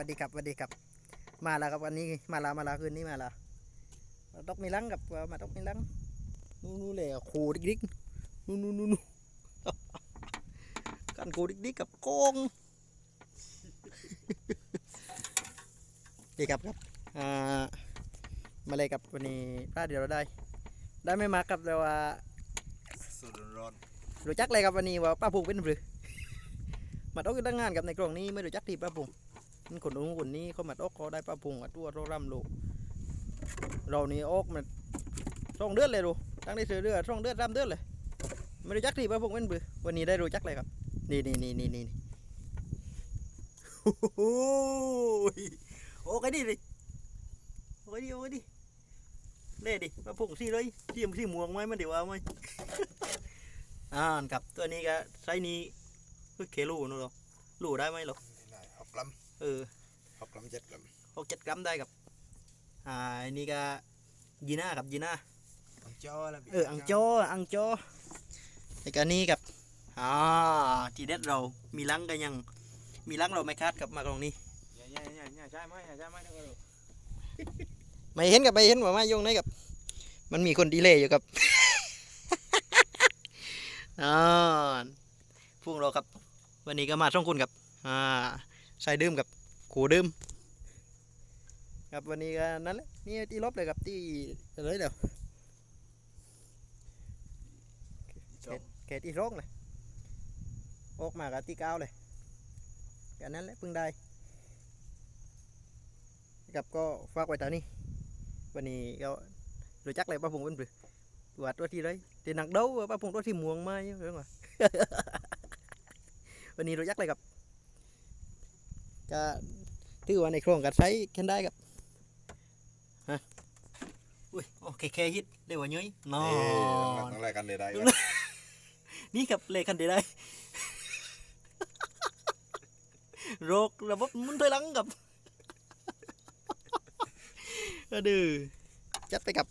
วัสดีครับสวัสดีครับ มาแล้วครับวันนี้มาแล้วมาแล้วคืนนี้มาแล้วมาตกมีลังกับมาตกมีลังนู่นนู่นเลยโคดิกดิกนู่นนู่นนู่นนู่นกันโคดิกดิกกับโกงดีครับครับอ่ามาเลยครับวันนี้พลาดเดี๋ยวเราได้ ได้ไม่มาครับแต่ว่าสุดร้อนรู้จักเลยครับวันนี้ว่าป้าพุงเป็นหรือมาตกตั้งงานกับในกล่องนี้ไม่รู้จักที่ป้าพุง มันคนนู้นคนนี้เขามาตกเขาได้ป้าพุงกับตัวเราร่ำโลกเรานี่ออกมาช่องเดือดเลยดูตั้งได้เสือเดือดช่องเดือดร่ำเดือดเลยไม่รู้จักที่ป้าพุงเป็นหรือวันนี้ได้รู้จักเลยครับ นี่นี่นี่นี่นี่โอ้ยโอ้ยดิดิโอ้ยดิโอ้ยดิเล่ดิป้าพุงซี่เลยซี่ซี่ม่วงไหมมันเดี๋ยวเอาไหมอ่านครับตัวนี้ก็ไซนี้คือเคลูนู่นหรอลูได้ไหมหรอหกกรัม เออหกกรัมเจ็ดกรัมหกเจ็ดกรัมได้ครับ อ่าอันนี้ก็ยีน่าครับยีน่าอังจ้อแล้วเอออังโจอังโจไอ้กันนี้กับอ่าทีเด็ดเรามีลังกันยัง มีลังเราไม่คาดกับมาตรงนี้อย่าอย่าอย่าอย่าใช่ไหมอย่าใช่ไหมเดี๋ยวก็รู้ไม่เห็นกับไม่เห็นว่ามาโยงไหนกับ มันมีคนดีเลยอยู่กับอ่าพวกเราครับ วันนี้ก็มาช่องคุณครับ อ่า ใส่ดื่มกับขูดื่มครับวันนี้ก็นั่นแหละนี่ที่ลบเลยครับที่เลยเดี๋ยวจบเขตที่ร้องเลยออกมากับที่เก้าเลยแค่นั้นแหละเพิ่งได้ครับก็ฝากไว้ตอนนี้วันนี้ก็รู้จักเลยป้าพงเป็นปรือวัดตัวที่ไรที่หนักเด้าป้าพงตัวที่ม่วงมาอยู่เรื่องว่าวันนี้รู้จักเลยครับ ก็ถือว่าในโครงการใช้แค่ได้ครับฮะอุ้ยโอเคแค่ฮิตเรียกว่าเย้ยนอเอ้ยนต้องอะไรกันได้ได้นี่กับเลขคันเดียวได้ โรคระบบหมุนถอยหลังกับ ก็ดื้อจัดไปกับ